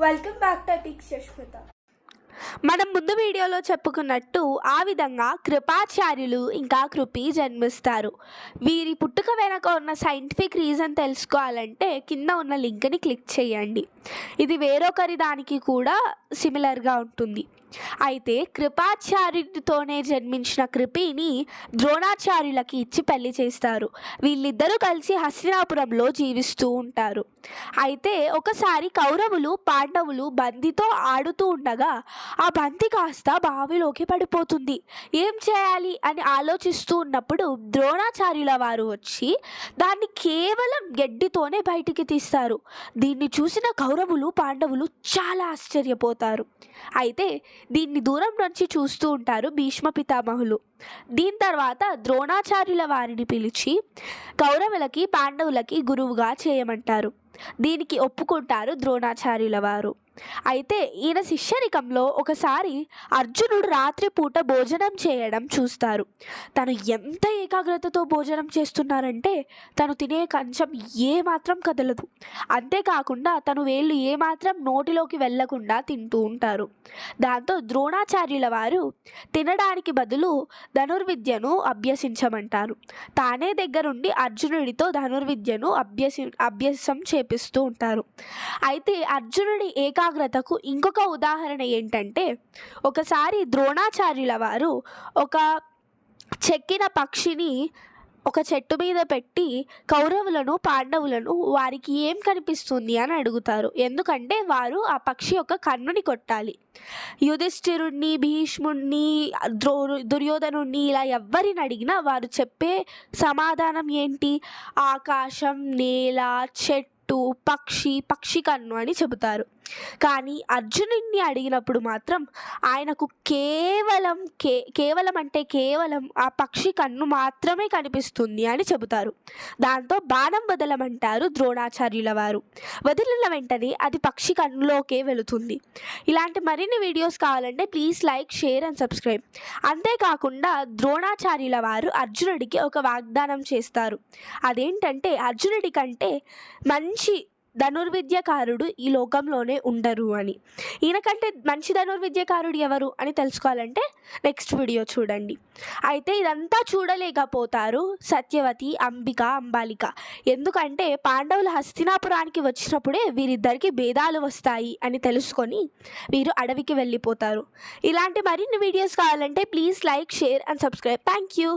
Welcome back to tricks మనం ముందు వీడియోలో చెప్పుకున్నట్టు ఆ విధంగా కృపాచార్యులు ఇంకా కృపి జన్మిస్తారు. వీరి పుట్టుక వెనక ఉన్న సైంటిఫిక్ రీజన్ తెలుసుకోవాలంటే కింద ఉన్న లింక్ని క్లిక్ చేయండి. ఇది వేరొకరి దానికి కూడా సిమిలర్గా ఉంటుంది. అయితే కృపాచార్యుడితోనే జన్మించిన కృపిని ద్రోణాచార్యులకి ఇచ్చి పెళ్ళి చేస్తారు. వీళ్ళిద్దరూ కలిసి హస్తినాపురంలో జీవిస్తూ ఉంటారు. అయితే ఒకసారి కౌరవులు పాండవులు బందితో ఆడుతూ ఉండగా ఆ బంతి కాస్త బావిలోకి పడిపోతుంది. ఏం చేయాలి? అని ఆలోచిస్తూ ఉన్నప్పుడు ద్రోణాచార్యుల వారు వచ్చి దాన్ని కేవలం గడ్డితోనే బయటికి తీస్తారు. దీన్ని చూసిన కౌరవులు పాండవులు చాలా ఆశ్చర్యపోతారు. అయితే దీన్ని దూరం నుంచి చూస్తూ ఉంటారు భీష్మ పితామహులు. దీని తర్వాత ద్రోణాచార్యుల వారిని పిలిచి కౌరవులకి పాండవులకి గురువుగా చేయమంటారు. దీనికి ఒప్పుకుంటారు ద్రోణాచార్యుల వారు. అయితే ఈయన శిష్యరికంలో ఒకసారి అర్జునుడు రాత్రిపూట భోజనం చేయడం చూస్తారు. తను ఎంత ఏకాగ్రతతో భోజనం చేస్తున్నారంటే తను తినే కంచం ఏమాత్రం కదలదు. అంతేకాకుండా తను వేళ్ళు ఏమాత్రం నోటిలోకి వెళ్ళకుండా తింటూ ఉంటారు. దాంతో ద్రోణాచార్యుల వారు తినడానికి బదులు ధనుర్విద్యను అభ్యసించమంటారు. తానే దగ్గరుండి అర్జునుడితో ధనుర్విద్యను అభ్యసి అభ్యాసం చేపిస్తూ ఉంటారు. అయితే అర్జునుడి ఏకాగ్రతకు ఇంకొక ఉదాహరణ ఏంటంటే ఒకసారి ద్రోణాచార్యుల వారు ఒక చెక్కిన పక్షిని ఒక చెట్టు మీద పెట్టి కౌరవులను పాండవులను వారికి ఏం కనిపిస్తుంది అని అడుగుతారు. ఎందుకంటే వారు ఆ పక్షి యొక్క కన్నుని కొట్టాలి. యుధిష్ఠిరుణ్ణి భీష్ముణ్ణి ద్రో దుర్యోధనుణ్ణి ఇలా ఎవరిని అడిగినా వారు చెప్పే సమాధానం ఏంటి? ఆకాశం నేల చెట్టు పక్షి పక్షి కన్ను అని చెబుతారు. కానీ అర్జునుడిని అడిగినప్పుడు మాత్రం ఆయనకు కేవలం కే కేవలం అంటే కేవలం ఆ పక్షి కన్ను మాత్రమే కనిపిస్తుంది అని చెబుతారు. దాంతో బాణం వదలమంటారు ద్రోణాచార్యుల వారు. వదిలిన వెంటనే అది పక్షి కన్నులోకే వెళుతుంది. ఇలాంటి మరిన్ని వీడియోస్ కావాలంటే please like share and subscribe. అంతేకాకుండా ద్రోణాచార్యుల వారు అర్జునుడికి ఒక వాగ్దానం చేస్తారు. అదేంటంటే అర్జునుడి కంటే మంచి మంచి ధనుర్విద్యకారుడు ఈ లోకంలోనే ఉండరు అని. ఈయనకంటే మంచి ధనుర్విద్యకారుడు ఎవరు అని తెలుసుకోవాలంటే నెక్స్ట్ వీడియో చూడండి. అయితే ఇదంతా చూడలేకపోతారు సత్యవతి అంబిక అంబాలిక. ఎందుకంటే పాండవులు హస్తినాపురానికి వచ్చినప్పుడే వీరిద్దరికి భేదాలు వస్తాయి అని తెలుసుకొని వీరు అడవికి వెళ్ళిపోతారు. ఇలాంటి మరిన్ని వీడియోస్ కావాలంటే please like share and subscribe. Thank you.